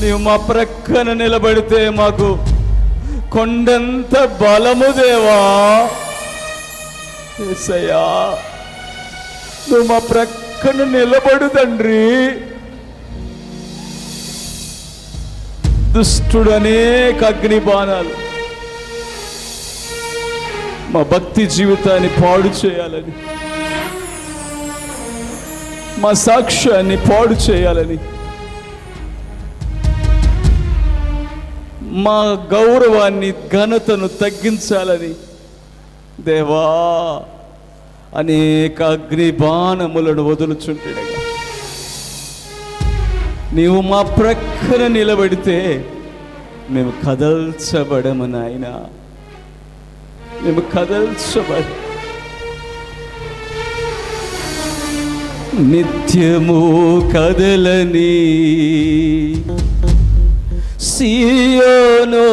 నీవు మా ప్రక్కన నిలబడితే మాకు కొండంత బలము దేవా? యేసయ్యా నువ్వు మా ప్రక్కన నిలబడు తండ్రి. దుష్టుడు అనేక అగ్ని బాణాలు మా భక్తి జీవితాన్ని పాడు చేయాలని మా సాక్ష్యాన్ని పాడు చేయాలని మా గౌరవాన్ని ఘనతను తగ్గించాలని. దేవా అనేక అగ్ని బాణములను వదులుచుంటాడుగా నీవు మా ప్రక్కన నిలబడితే మేము కదల్చబడము నాయన. మేము కదల్చబడ నిత్యము కదలని. సియోను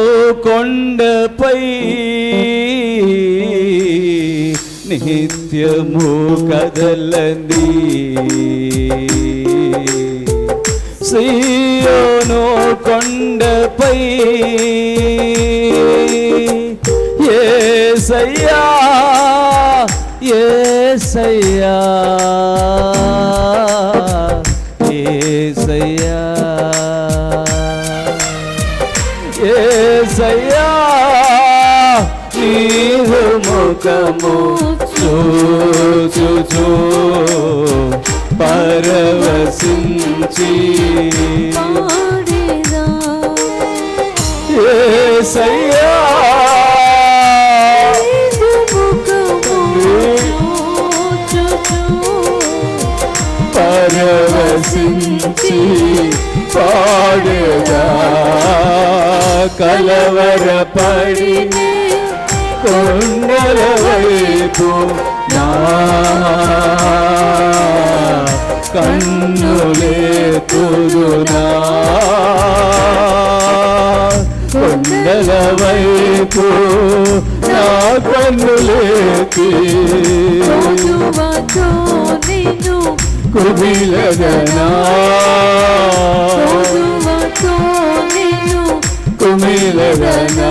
కొండపై నిత్యము కదలంది సియోను కొండపై ఏసయ్యా ఏసయ్యా ఏసయ్యా. ముఖము చూచు పరవశించి. ఏసయ్యా చూచుచు. పరవశించి పాడేదా కలవరపడి కొండల వైపు నా కన్నులేతుదునా కొండల వైపు నా నిన్ను కుమిలగనా. కుమిలగనా.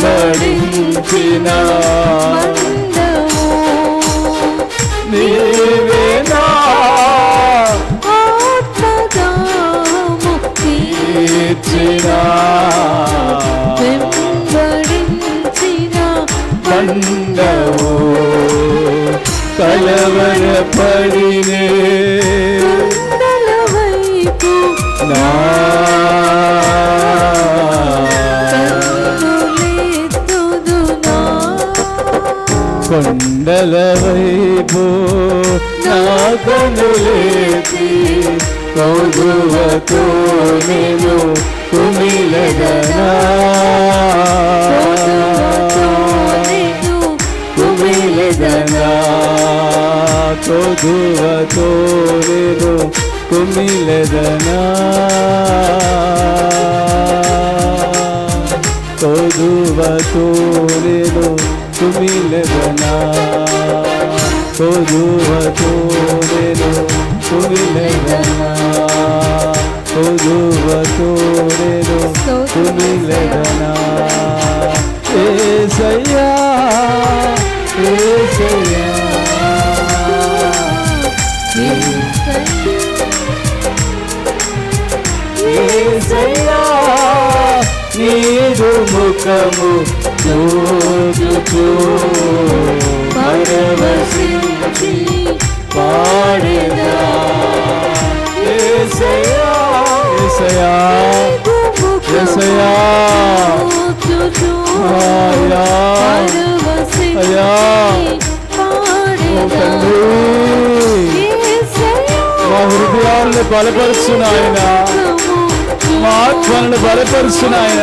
ప్రభువా, నీ స్తోత్రము నాయనా, స్తోత్రము నాయనా. గొప్ప దేవుడవయ్యా. వెంబడించిన నీవేనా బండవు కలవరపడినే కౌగువతో నేను కుమిలగనా కుమిలగనా కొదువతో నేను కుమిలగనా కొదువతో నేను కుమిలగనా కొదువతో నేను కుమిలగనా కొదువతో నేను కుమిలగనా ఏసయ్యా ఏసయ్యా ఏసయ్యా నీదు ముఖము చూచుచు పరవశించి పాడేదా మా హృదయాలను ఏసయ్యా అయ్యా మా ఆత్మలను బలపరుచు నాయన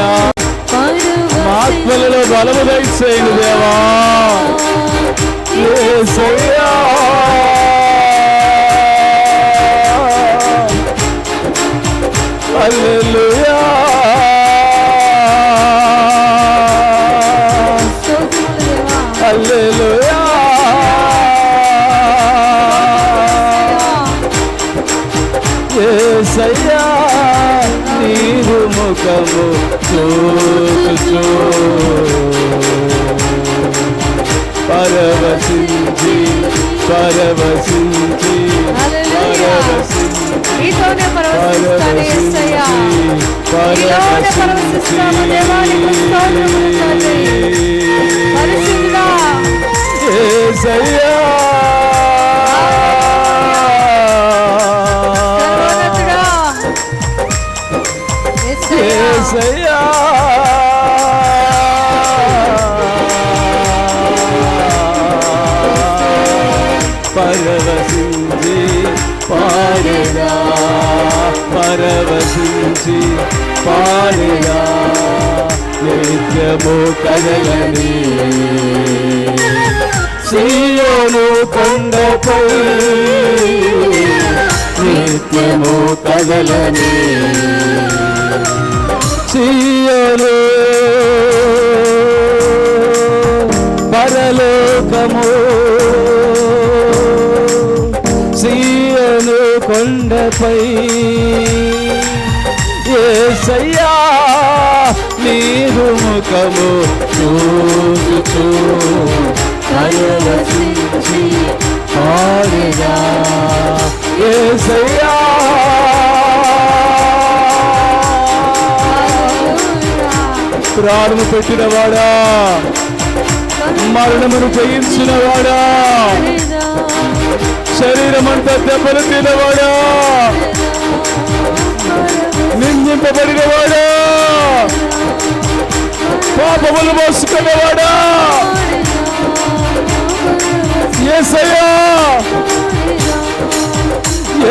మా ఆత్మలలో బలము దయచేయండి దేవా యేసయ్యా. హల్లెలూయా. హల్లెలూయా. యేసయ్యా నీరు ముఖము చూచు పరవశించి పరవశించి పరవశించి పరవశించి పరవశిస్తాము దేవా, స్తోత్రములు తండ్రి. పరిశుద్ధుడా, నిత్యము కదలని సీయోను కొండపై నిత్యము కదలని సీయోను పరలోకము. సీయోను కొండపై ఏసయ్యా నీరు ముఖము చూచుచూ. పరవశించి పాడినా. ఏసయ్యా ప్రాణము పెట్టినవాడా మరణమును జయించినవాడా అంతా దెబ్బలు తినవాడా నిందింపబడినవాడా పాపములు మోసుకున్నవాడా ఏసయ్యా!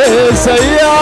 ఏసయ్యా!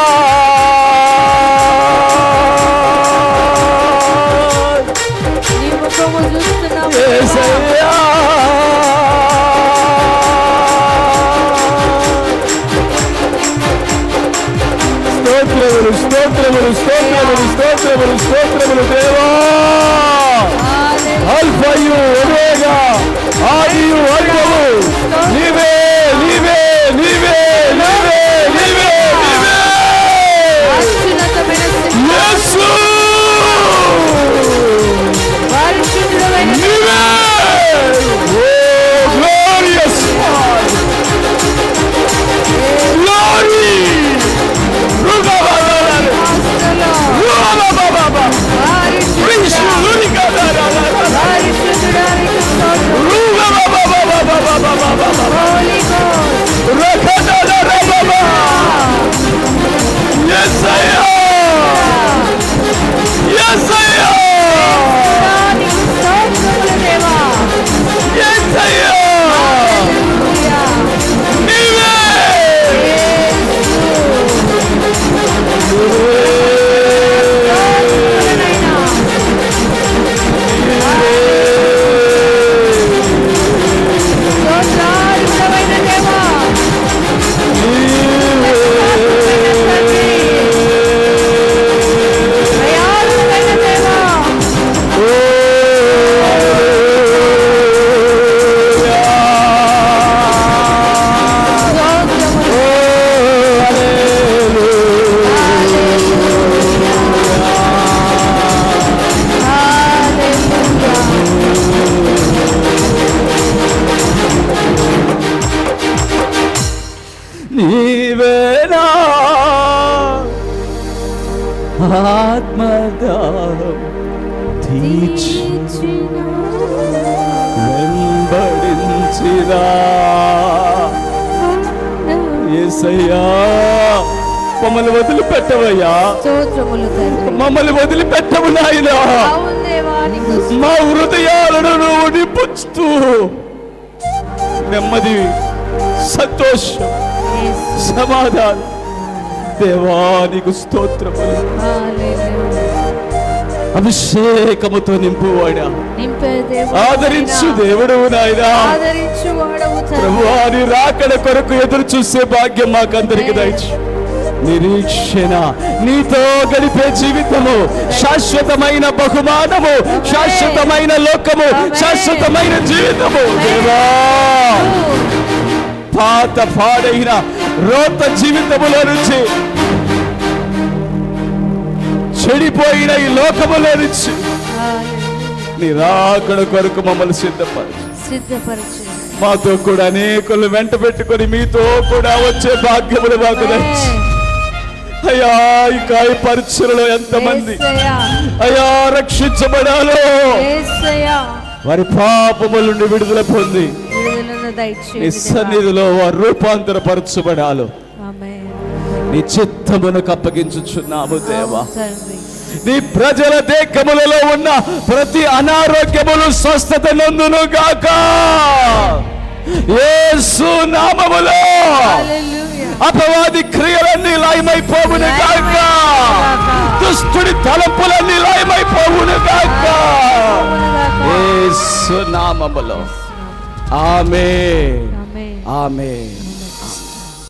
ఆత్మదాహం తీర్చి వెంబడించిరా ఏసయ్యా మమ్మల్ని వదిలిపెట్టవయ్యా మమ్మల్ని వదిలిపెట్టవు నాయనా మా హృదయాలను నువ్వు నింపుస్తూ నెమ్మది సంతోషం స్తోత్రం. సమాధానం దేవానికి స్తోత్రములు. అభిషేకముతో నింపువాడా ఆదరించు. దేవుడు నాయనా. రాకడ కొరకు ఎదురు చూసే భాగ్యం మాకందరికి దయచు. నిరీక్షణ నీతో గడిపే జీవితము శాశ్వతమైన బహుమానము శాశ్వతమైన లోకము శాశ్వతమైన జీవితము. దేవా పాత పాడైన రోత జీవితములో నుంచి చెడిపోయిన ఈ లోకములో నుంచి. నీ రాకడ కొరకు మమ్మల్ని సిద్ధపరచు సిద్ధపరచు మాతో కూడా అనేకులు వెంట పెట్టుకొని మీతో కూడా వచ్చే భాగ్యములు మాకు అయ్యా ఈ కాయ పరిచయలో ఎంతమంది. అయ్యా రక్షించబడాలో. వారి పాపముల నుండి విడుదల పొంది నీ దయచేయండి దేవా. సన్నిధిలో వారు రూపాంతరపరచబడాలో. నీ చిత్తమునకు అప్పగించుచున్నాము దేవా. నీ ప్రజల దేహములలో ఉన్న ప్రతి అనారోగ్యములు స్వస్థత నందును గాక. యేసు నామములో. అపవాది క్రియలన్నీ లయమైపోవును గాక. దుష్టుడి తలంపులన్నీ లయమైపోవును గాక. యేసు నామములో. Amen. Amen. Amen.